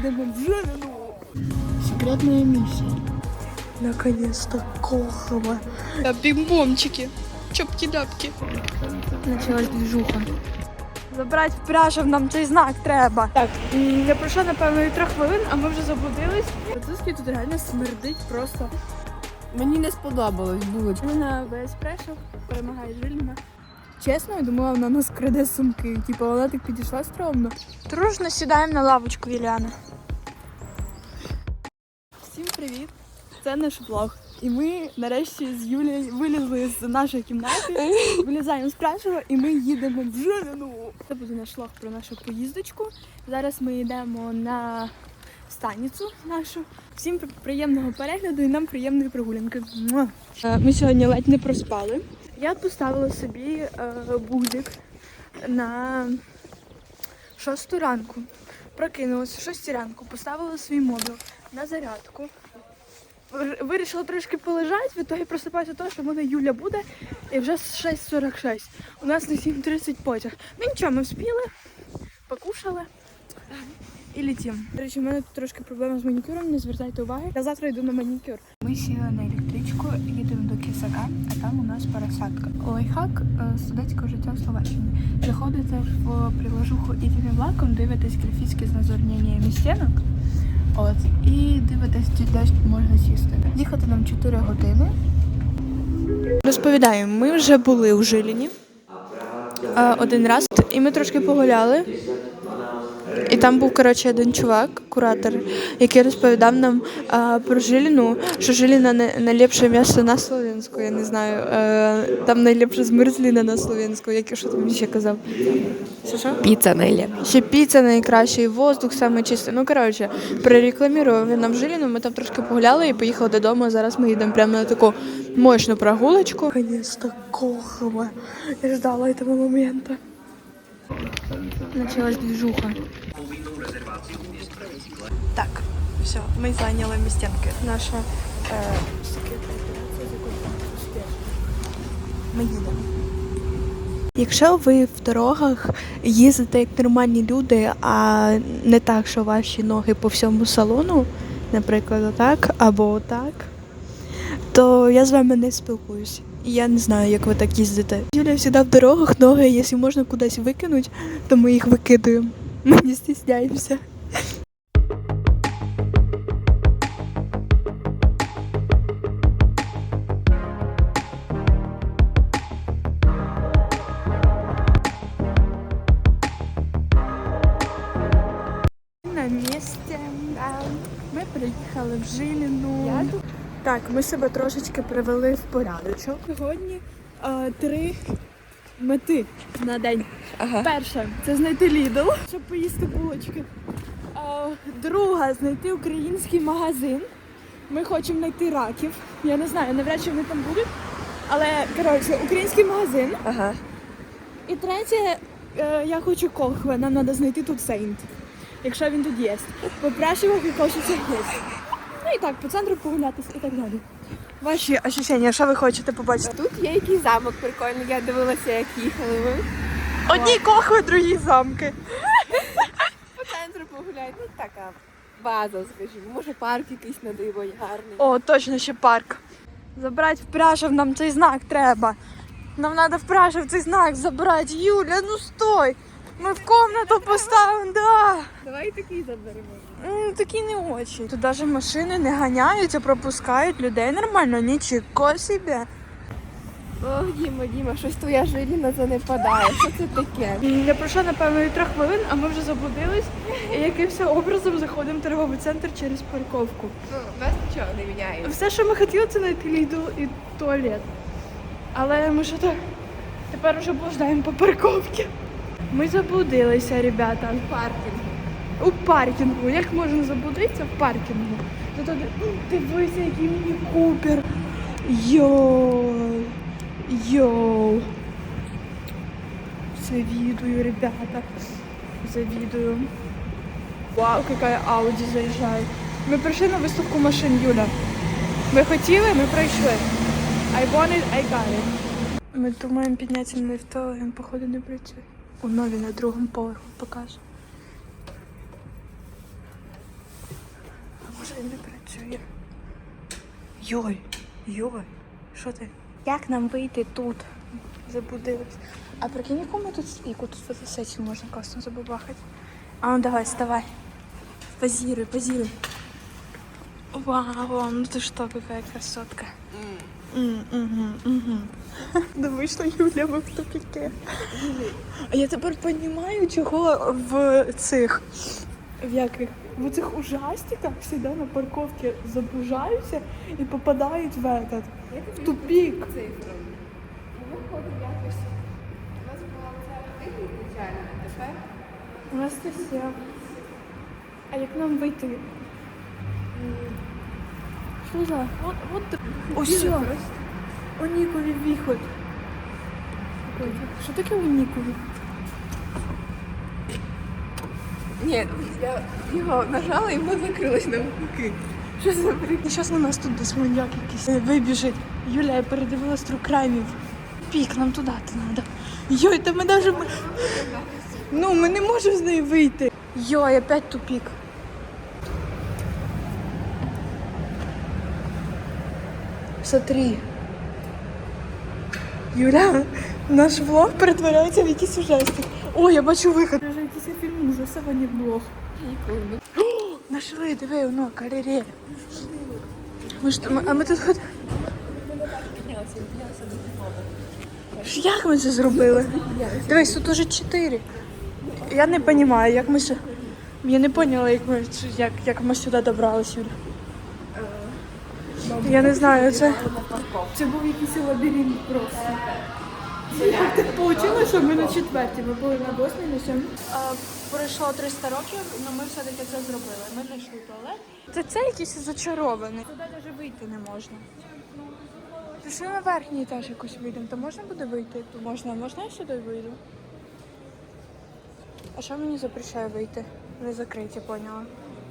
їдемо в Жилину. Секретна місія. Наконец-то кохова. Да, бімбомчики. Чопки-ляпки. Началась движуха. Забрати в нам цей знак треба. Так, м, я пройшла, напевно, і трьох хвилин, а ми вже заблудились. Французький тут реально смердить просто. Мені не сподобалось булочка. Вона без прешов перемагає Жильна. Чесно, я думала, вона нас краде сумки. Типу, вона так підійшла стрьомно. Дружно сідаємо на лавочку Юліани. Всім привіт! Це наш влог. І ми нарешті з Юлією вилізли з нашої кімнати, вилізаємо з пряжева і ми їдемо в Жилину. Це буде наш влог про нашу поїздочку. Зараз ми йдемо на станицю нашу. Всім приємного перегляду і нам приємної прогулянки. Е, Ми сьогодні ледь не проспали. Я поставила собі е, будик на шосту ранку. Прокинулася в шостій ранку, поставила свій мобіл на зарядку. Вирішила трошки полежати, від того просипаюся того, що в мене Юля буде, і вже 6.46. У нас на 7.30 потяг. Ну нічого, ми вспіли, покушали і літім. До речі, у мене тут трошки проблема з манікюром, не звертайте уваги. Я завтра йду на манікюр. Ми сіли на електричку, їдемо до Кисака, а там у нас пересадка. Лайфхак е, студентського життя в Словаччині. Заходите в приложуху «Ідіми влаком, дивитесь графічки з назорненнями стінок. От, і дивитесь, десь можна сісти. Їхати нам 4 години. Розповідаю, ми вже були у Жиліні е, один раз, і ми трошки погуляли. І там був коротше один чувак, куратор, який розповідав нам а, про Жиліну, що Жиліна не найліпше м'ясо на Слов'янську, я не знаю. Е, там найліпше змерзліна на Слов'янську, як що там ще казав. Що що? Піца найліпша. Ще піца найкраща, і воздух саме чистий. Ну коротше, прорекламував він нам Жиліну, ми там трошки погуляли і поїхали додому. а Зараз ми їдемо прямо на таку мощну прогулочку. Наконец-то Кохова. Я ждала цього моменту. Началась движуха. Так, все, ми зайняли містянки. Наша е, секретна закончилася успішно. Ми їдемо. Якщо ви в дорогах їздите як нормальні люди, а не так, що ваші ноги по всьому салону, наприклад, отак або отак, то я з вами не спілкуюся. Я не знаю, як ви так їздите. Юля завжди в дорогах ноги, якщо можна кудись викинути, то ми їх викидаємо. Ми не стісняємося. Так, ми себе трошечки привели в порядочок. Сьогодні е, три мети на день. Ага. Перша це знайти Лідл, щоб поїсти булочки. Е, друга знайти український магазин. Ми хочемо знайти раків. Я не знаю, навряд чи вони там будуть. Але коротше, український магазин. Ага. І третє, е, я хочу колхве, нам треба знайти тут Сейнт, якщо він тут є. Попрашивав і хочеться є. Ну і так, по центру погулятися і так далі. Ваші ощущення, що ви хочете побачити? Тут є якийсь замок прикольний, я дивилася, як їхали ми. Одні колхви, другі замки. По центру погуляти. Ну така база, скажімо. Може парк якийсь на диво гарний. О, точно ще парк. Забрати в нам цей знак треба. Нам треба в цей знак забрати. Юля, ну стой! Ми в комнату поставимо, да. Давай такий заберемо. Такі не очі. Тут навіть машини не ганяють, а пропускають людей нормально, нічого собі. Ох, Діма, Діма, щось твоя жиліна це не падає. Що це таке? Я пройшла, напевно, трьох хвилин, а ми вже заблудились. І якимось образом заходимо в торговий центр через парковку. Ну, нас нічого не міняє. Все, що ми хотіли, це знайти Lidl і туалет. Але ми що так тепер вже блуждаємо по парковці. Ми заблудилися, ребята. Паркінг. У паркінгу. Як можна заблудитися в паркінгу? Тут М, Дивися, який мені купер. Йоу. Йоу. Завидую, ребята. Завидую. Вау, какая Ауди заїжджає. Ми прийшли на виставку машин, Юля. Ми хотіли, ми пройшли. I want it, I got it. Ми думаємо піднятися на ліфт, він, походу, не працює. У нові на другому поверху покаже. не працює. Йой, йой, що ти? Як нам вийти тут? Заблудилась. А прикинь, яку ми тут, яку тут фотосесію можна класно забабахати. А ну давай, вставай. Позируй, позируй. Вау, ну ты что, какая красотка. Да вийшла Юля ми в тупіке. А я тепер розумію, чого в цих в яких в цих ужастиках всегда на парковці забужаються і попадають в этот в якось. У нас була ця типу тепер А як нам вийти? Що за? От, от О, все. Унікові виход. Що таке унікові? Ні, я його нажала і воно закрилось навпаки. Що за прикол? Зараз на нас тут десь маньяк якийсь вибіжить. Юля, я передивилась тру краймів. Пік, нам туди треба. Йой, та ми навіть... Ну, ми не можемо з неї вийти. Йой, опять тупік. Смотри. Юля, наш влог перетворяється в якийсь ужастик. О, я бачу виход. Вже якийсь фільм ужасів, а не влог. Нашли, диви, воно, карере. Ми ж там, а ми тут хоч... Як ми це зробили? Дивись, тут уже чотири. Я не розумію, як ми ще... Я не поняла, як ми, як, як ми сюди добрались, Юля. Я не знаю, це... Це був якийсь лабіринт просто. Як так вийшло, що ми на четвертій, ми були на восьмій, на сьомій. Пройшло 300 років, але ми все-таки це зробили. Ми знайшли туалет. Це це якийсь зачарований. Туди навіть вийти не можна. Пішли на верхній етаж якось вийдемо, то можна буде вийти? То можна, можна я сюди вийду? А що мені запрещає вийти? Не закриті, поняла.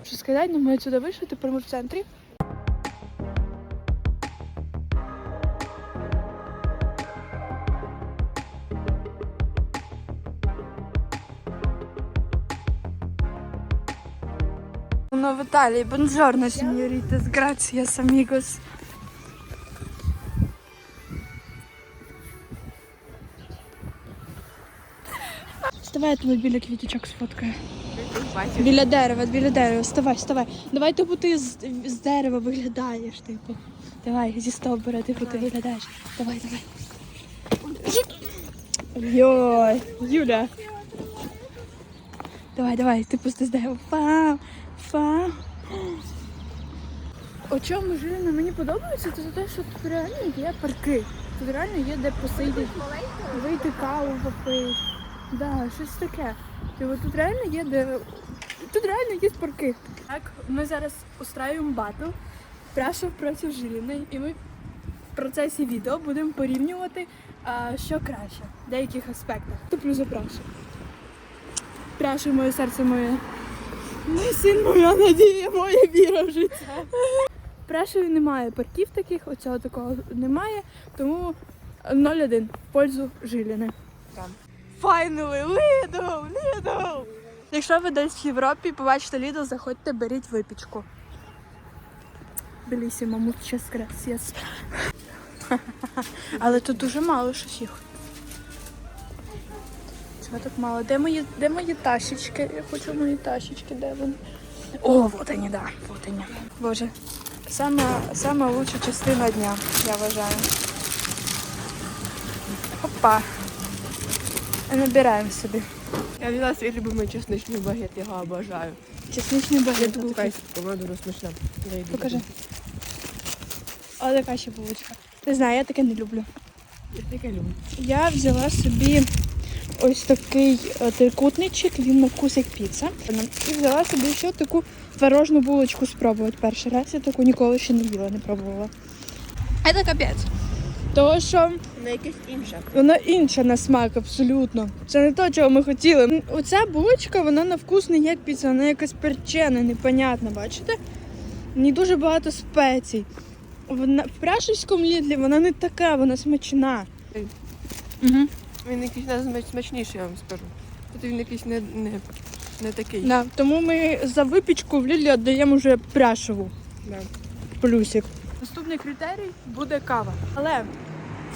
Що сказати, ми сюди вийшли, тепер ми в центрі. Sono в Italia. Buongiorno signoritas, gracias amigos. Вставай, я тебе біля квіточок сфоткаю. Бачиш? Біля дерева, біля дерева. Вставай, вставай. Давай типу ти з, з дерева виглядаєш, типу. Давай, зі стовбура, типу, ти виглядаєш. Давай, давай. Йой, Юля. Давай, давай, типу з дерева. Фам, Фам. О чому Жиліна мені подобається, це за те, що тут реально є парки. Тут реально є де посидіти, вийти каву попити. Да, щось таке. Типу, тут реально є де. Тут реально є парки. Так, ми зараз устраюємо батл Праша проти Жиліної, і ми в процесі відео будемо порівнювати, а, що краще в деяких аспектах. Туплю за Прашу. Моє серце моє. Мій син, моя надія, моя віра в життя. Прашеві немає парків таких, оцього такого немає, тому 0-1 в пользу Жиліни. Finally, Lidl, Lidl! Якщо ви десь в Європі побачите Lidl, заходьте, беріть випічку. Белісімо, muchas gracias. Але тут дуже мало щось їх. Чого так мало? Де мої, де мої ташечки? Я хочу мої ташечки, де вони? О, вот они, да, вот они. Боже, сама, сама лучша частина дня, я вважаю. Опа. Набираємо собі. Я взяла свій любимий чесничний багет, я його обожаю. Чесничний Я багет. таку кайф, вона дуже смачна. Я її Покажи. люблю. А яка ще булочка? Не знаю, я таке не люблю. Я таке люблю. Я взяла собі ось такий е, трикутничок, він на вкус як піца. І взяла собі ще таку творожну булочку спробувати перший раз. Я таку ніколи ще не їла, не пробувала. Це капець. Тому що Вона якась інша. вона інша на смак абсолютно. Це не те, чого ми хотіли. Оця булочка, вона на вкус не як піца, вона якась перчена, непонятна, бачите? В дуже багато спецій. Вона, в прашівському лідлі вона не така, вона смачна. Угу. Він якийсь смачніший, я вам скажу. Тут він якийсь не, не Не такий. Да, тому ми за випічку в Лілі віддаємо вже пряшеву. Да. Плюсик. Наступний критерій буде кава. Але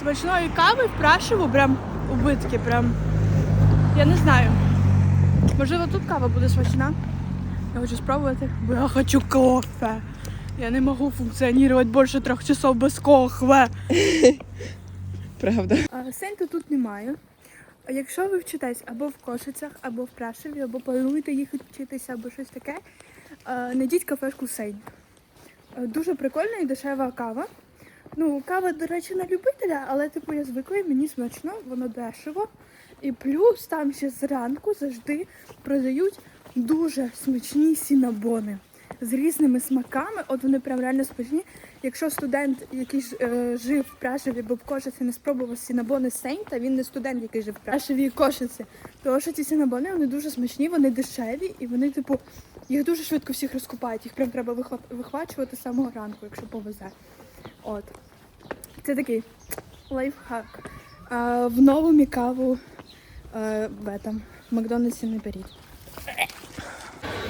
смачної кави в прашеву прям убитки. Прям. Я не знаю. Можливо, тут кава буде смачна. Я хочу спробувати, бо я хочу кофе. Я не можу функціонувати більше трьох часов без кофе. Правда. Сенька тут немає. Якщо ви вчитесь або в Кошицях, або в Прашеві, або плануєте їхати вчитися, або щось таке, найдіть кафешку Сейн. Дуже прикольна і дешева кава. Ну, кава, до речі, на любителя, але типу я звикла, і мені смачно, воно дешево. І плюс там ще зранку завжди продають дуже смачні сінабони з різними смаками. От вони прям реально смачні. Якщо студент, який е, жив в Прашеві, бо в Кошиці не спробував сінабони Сейнта, він не студент, який жив в Прашеві і Кошиці. Тому що ці сінабони вони дуже смачні, вони дешеві і вони, типу, їх дуже швидко всіх розкупають. Їх прям треба вихва- вихвачувати з самого ранку, якщо повезе. От. Це такий лайфхак. А, в новому каву е, в в Макдональдсі не беріть.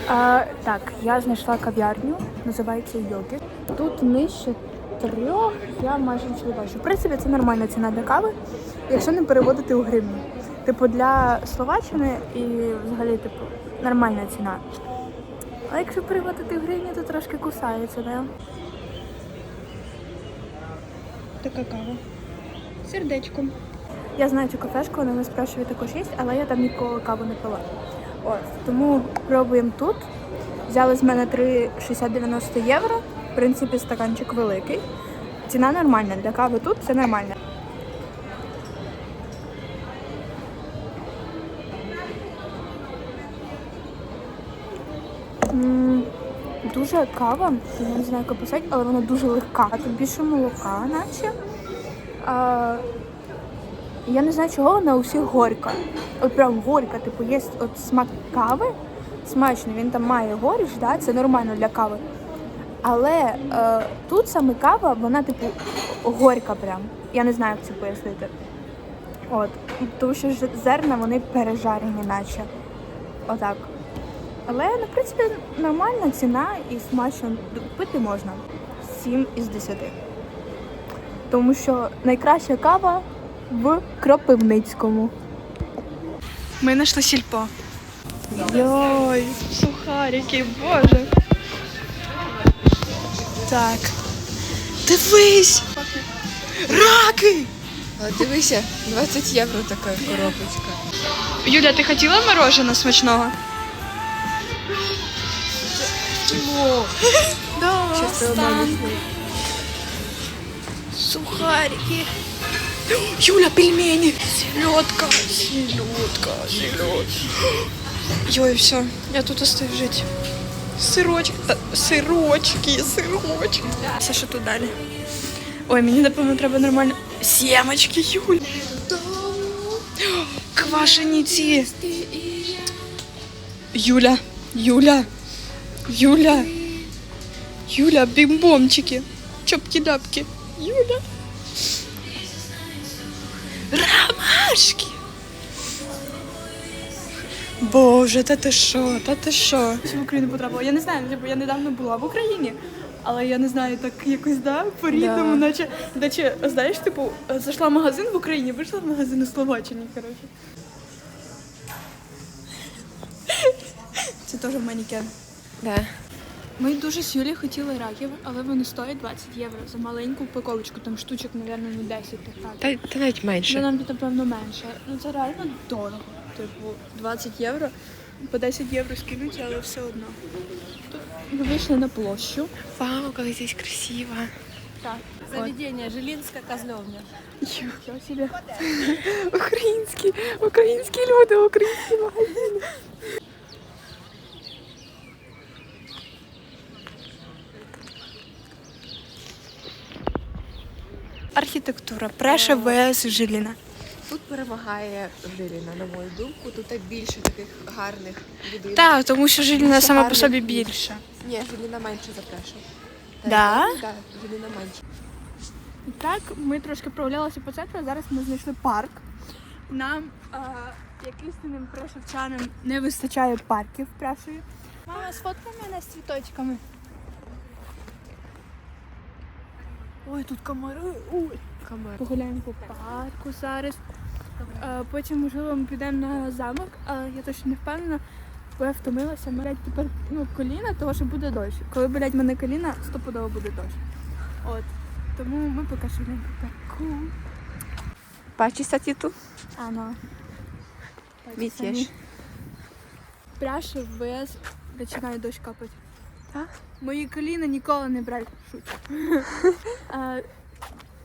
А, так, я знайшла кав'ярню, називається Йоги. Тут нижче трьох, я майже нічого не бачу. В принципі, це нормальна ціна для кави, якщо не переводити у гривні. Типу для Словаччини і взагалі, типу, нормальна ціна. А якщо переводити в гривні, то трошки кусається, да? Така кава. Сердечком. Я знаю цю кафешку, вона на спрашує також є, але я там ніколи каву не пила. От, тому пробуємо тут. Взяли з мене 3,60-90 євро. В принципі, стаканчик великий. Ціна нормальна. Для кави тут це нормально. Дуже кава, я не знаю, як описати, але вона дуже легка. Тут більше молока, наче. Я не знаю, чого вона у всіх горька. От прям горька, типу, є от смак кави. Смачно, він там має горіч, да? це нормально для кави. Але е, тут саме кава, вона, типу, горька прям. Я не знаю, як це пояснити. От. Тому що зерна вони пережарені, наче. Отак. Але, ну, в принципі, нормальна ціна і смачно пити можна. 7 із 10. Тому що найкраща кава в Кропивницькому. Ми знайшли сільпо. Йой, сухарики, боже. Так. Дивись! Раки! А, дивися, 20 євро така коробочка. Юля, ти хотіла мороженого смачного? Да. Сухарики. Юля, пельмени. Селедка, селедка, селедка. Ой, все, я тут остаюсь жить. Сирочки, та, сирочки, сирочки. Все, що тут далі. Ой, мені, напевно, треба нормально. Сімочки, Юля. Квашені ці. Юля, Юля, Юля, Юля, бімбомчики, чопки-дапки. Юля. Ромашки. Боже, та ти що, та ти що? Що в Україну потрапила. Я не знаю, типу, я недавно була в Україні, але я не знаю, так якось да, по-рідному, Да. наче, наче, знаєш, типу, зайшла в магазин в Україні, вийшла в магазин у Словаччині, коротше. Це теж манікен. Да. Ми дуже з Юлією хотіли раків, але вони стоять 20 євро за маленьку упаковочку, там штучок, мабуть, ну 10 так. Та, та навіть Ну, менше. нам напевно менше. Ну це реально дорого. Типу, 20 євро. По 10 євро скинуть, але все одно. Тут ми вийшли на площу. Вау, как здесь красиво. Так. Заведение Жилинская козловня. Нічого собі. Українські, українські люди, українські магазини. Архітектура. Преша ВС Жиліна. Тут перемагає Жиліна, на мою думку. Тут так більше таких гарних будинків. Так, тому що Жиліна Більше сама по гарних собі більша. Ні, Жиліна менше запрешу. Да? Так, Жиліна менше. І так, ми трошки прогулялися по центру, а зараз ми знайшли парк. Нам а, як істинним прешевчанам не вистачає парків в Мама, сфоткай мене з цвіточками. Ой, тут комари. Ой. Погуляємо по парку зараз. А, потім, можливо, ми підемо на замок, але я точно не впевнена, бо я втомилася. Блять, тепер ну, коліна, того що буде дощ. Коли болять мене коліна, стопудово буде дощ. От. Тому ми поки що йдемо по парку. Бачиш сатіту? А, ну. Вітєш. Пряше в починає дощ капати. Так? Мої коліна ніколи не брать шуть.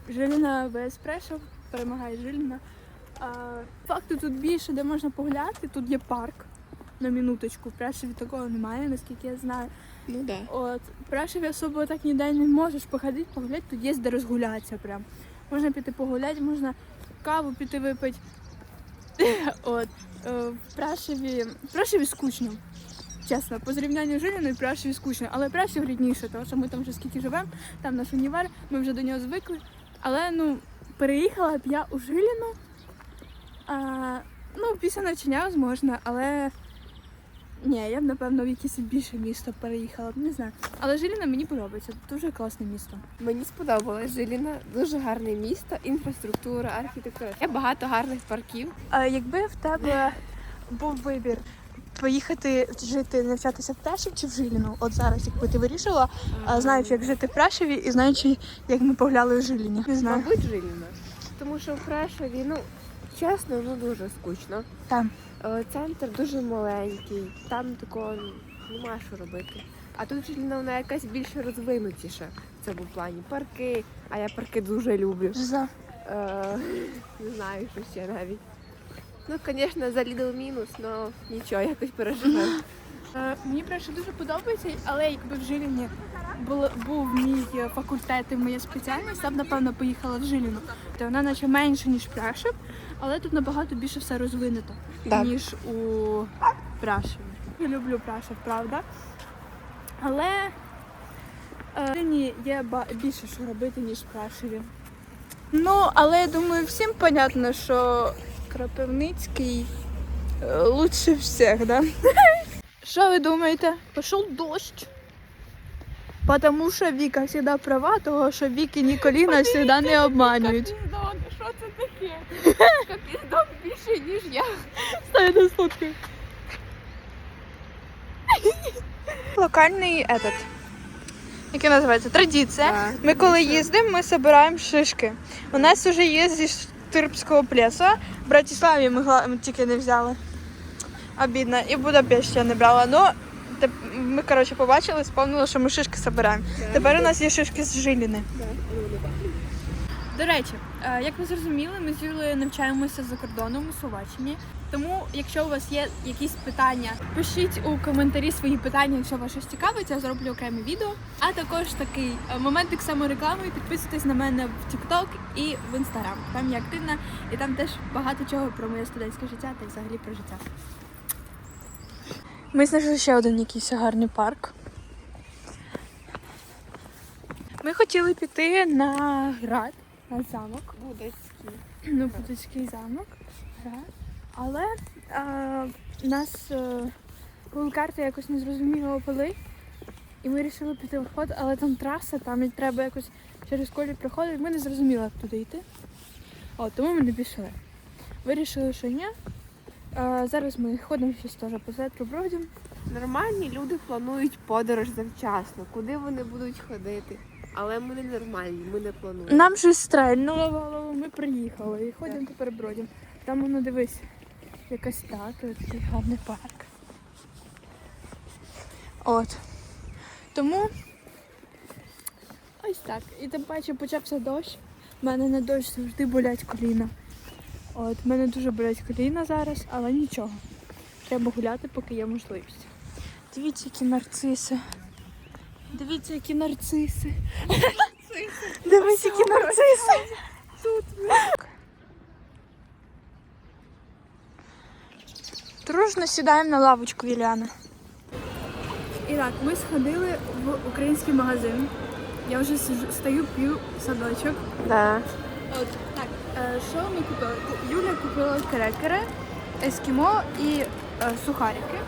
Жиліна ВС Прешов перемагає Жиліна. Факту тут більше, де можна погуляти. Тут є парк на минуточку. В Прешеві такого немає, наскільки я знаю. Ну да. От, в Прешеві особо так ніде не можеш походити, погуляти, тут є де розгулятися прям. Можна піти погуляти, можна каву піти випити. От, е, в Прешеві, в Прешеві скучно. Чесно, по зрівнянню з Жиліною, в Прешеві скучно. Але Прешів рідніше, тому що ми там вже скільки живемо, там наш універ, ми вже до нього звикли. Але ну, переїхала б я у Жиліну. А, ну, після навчання можна, але ні, я б напевно в якесь більше місто переїхала б, не знаю. Але Жиліна мені подобається, дуже класне місто. Мені сподобалось Жиліна. Дуже гарне місто, інфраструктура, архітектура. Є багато гарних парків. А якби в тебе був вибір поїхати жити, навчатися в Прешів чи в Жиліну? От зараз, якби ти вирішила, а, знаючи, як жити в Прешеві і знаючи, як ми погуляли в Жиліні. Не знаю. Мабуть, Жиліна. Тому що в Прешеві, ну, чесно, ну дуже скучно. Там. Е, Центр дуже маленький, там такого нема що робити. А тут Жиліна вона якась більш розвинутіша в цьому плані. Парки, а я парки дуже люблю. За. Е, не знаю, що ще навіть. Ну, звісно, за Lidl мінус, але нічого, якось переживемо. Е, Мені Преша дуже подобається, але якби в Жиліні був, був мій факультет і моя спеціальність, я б напевно поїхала в Жиліну. Та вона наче менше, ніж Прешев, але тут набагато більше все розвинуто, Так. ніж у Прешеві. Я люблю Прешев, правда. Але е, в Жиліні є ба- більше що робити, ніж в Прешеві. Ну, але я думаю, всім понятно, що Кропивницький е, лучше всіх, да? Що ви думаєте? Пішов дощ. Потому що Віка завжди права, того що Віки Ніколіна завжди не обманюють. Що це таке? Капіздон більше, ніж я. Стой, не сфоткай. Локальний этот. Який називається? Традиція. Так, Ми коли їздимо, ми збираємо шишки. У нас вже є зі Штирбського плеса. В Братиславі ми, тільки не взяли. Обідно. І в Будапешті я не брала. Ну, ми, коротше, побачили, сповнили, що ми шишки збираємо. Тепер у нас є шишки з жиліни. До речі, як ви зрозуміли, ми з Юлею навчаємося за кордоном у Словаччині. Тому, якщо у вас є якісь питання, пишіть у коментарі свої питання, якщо вас щось цікавить, я зроблю окреме відео. А також такий е, моментик самореклами. Підписуйтесь на мене в TikTok і в Instagram. Там я активна, і там теж багато чого про моє студентське життя та взагалі про життя. Ми знайшли ще один якийсь гарний парк. Ми хотіли піти на град, на замок. Будецький. Ну, Будицький замок. град. Але а, нас е, карти якось незрозуміло вели. І ми вирішили піти в обход, але там траса, там треба якось через колі проходити. Ми не зрозуміли, як туди йти. О, тому ми не пішли. Вирішили, що ні. А, зараз ми ходимо щось теж по центру бродім. Нормальні люди планують подорож завчасно, куди вони будуть ходити. Але ми не нормальні, ми не плануємо. Нам щось стрельнуло голову, ми приїхали і ходимо тепер бродім. Там воно дивись, якась статуя, такий гарний парк. От. Тому ось так. І тим паче почався дощ. У мене на дощ завжди болять коліна. От, мене дуже болять коліна зараз, але нічого. Треба гуляти, поки є можливість. Дивіться, які нарциси. Дивіться, які нарциси. Дивись, які нарциси. Дружно сідаємо на лавочку Віляна. І так, ми сходили в український магазин. Я вже стою, п'ю садочок. Да. От так, е, що ми купили? Ку- Юля купила крекери, ескімо і е, сухарики.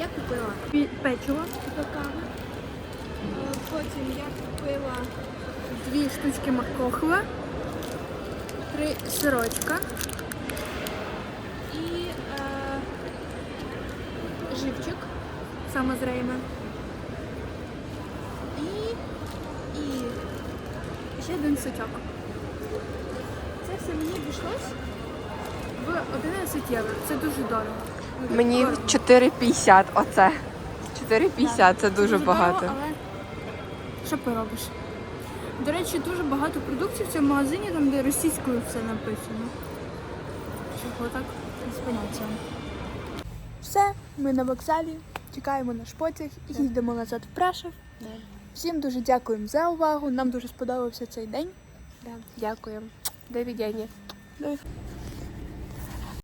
Я купила. Печиво кави. Потім я купила Дві штучки макохла. Три сирочка. І е, живчик. Саме з Рейми. І, і ще один сучок. Це все мені обійшлось в 11 євро. Це дуже дорого. Мені 4,50 оце. 4,50 це дуже багато. Що поробиш? До речі, дуже багато продуктів в цьому магазині, там де російською все написано. Чого так? З. Все, ми на вокзалі, чекаємо наш потяг і їдемо назад в Прашов. Всім дуже дякуємо за увагу. Нам дуже сподобався цей день. Да, Дякую. До віддячення. До